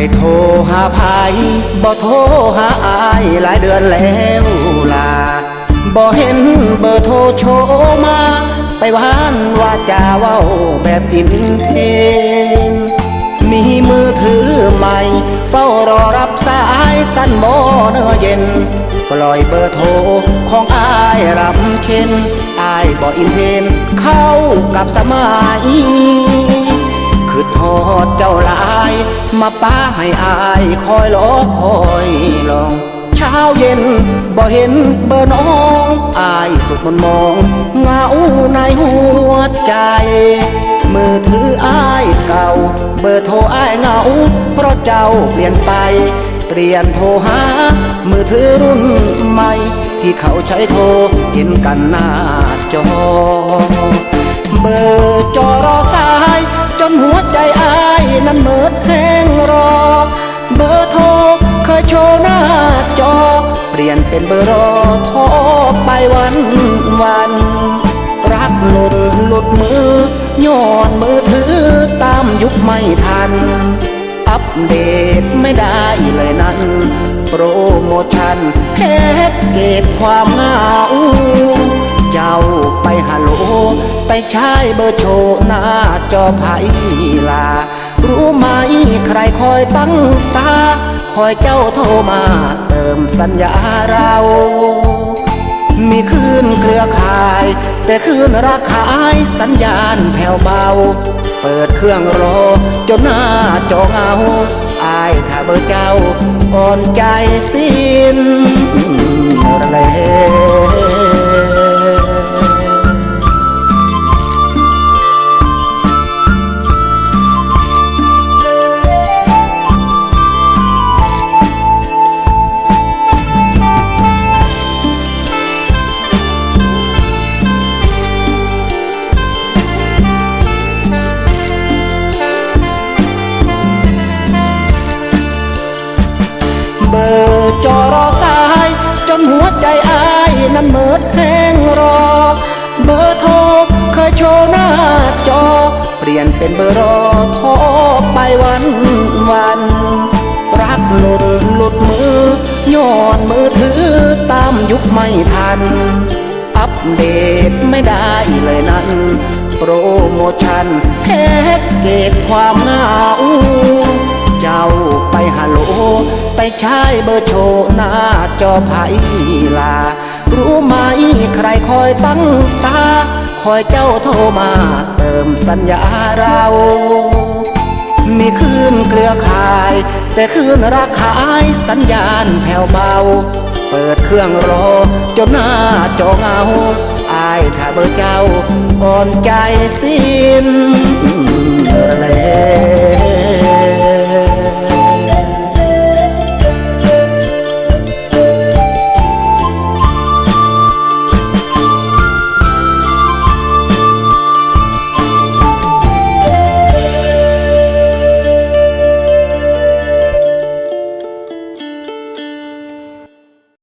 อยโทรหาภายบ่โทรหาอายหลายเดือนแล้วลาบ่เห็นเบอร์โทรโชว์มา ไปวานว่าจาเว้าแบบอินเทนมีมือถือใหม่ เฝ้ารอรับสายสั้นโมเนื้อเย็น ปล่อยเบอร์โทรของอายรับเช่นอายบ่อินเทนเข้ากับสมัยคือทอดเจ้าลาย มาป้าให้อายคอยรอคอยลอง เช้าเย็นบ่เห็นเบอร์น้องอายสุดมันมองเงาในหัวใจ มือถืออายเก่า เบอร์โทรอายเงา เพราะเจ้าเปลี่ยนไป เปลี่ยนโทรหา มือถือรุ่นใหม่ ที่เขาใช้โทรเห็นกันหน้าจอ เบอร์จอรอสาย จนหัวใจอายนั้นเมิด นเบอร์รอโทรไปวันวัน รักหลุดหลุดมือย้อนมือถือตามยุคไม่ทัน อัปเดตไม่ได้เลยนั้น โปรโมชั่นแพ็กเกจความเหงา เจ้าไปฮัลโหล ไปใช้เบอร์โชว์หน้าจอไพลา รู้ไหมใครคอยตั้งตา คอยเจ้าโทรมา เติมสัญญาเรา มีคลื่นเครือข่าย แต่คลื่นราคายสัญญาณแผ่วเบา เปิดเครื่องรอจนหน้าจอเงาอายถ้าเบอร์เจ้าอ่อนใจสิ้นแลเบ เป็นเบอร์รอโทรไปวันวัน รักหลุดหลุดมือย้อนมือถือตามยุคไม่ทัน อัปเดตไม่ได้เลยนั้น โปรโมชั่นแพ็กเกจความเหงาเจ้าไปฮัลโหล ไปใช้เบอร์โชว์หน้าจอไพลา รู้ไหมใครคอยตั้งตา คอยเจ้าโทรมาเติมสัญญาเรา มีคืนเกลือขาย แต่คืนราคายสัญญาณแผ่วเบา เปิดเครื่องรอจนหน้าจอเงาอายถ้าเบอร์เจ้าอ่อนใจสิ้นแล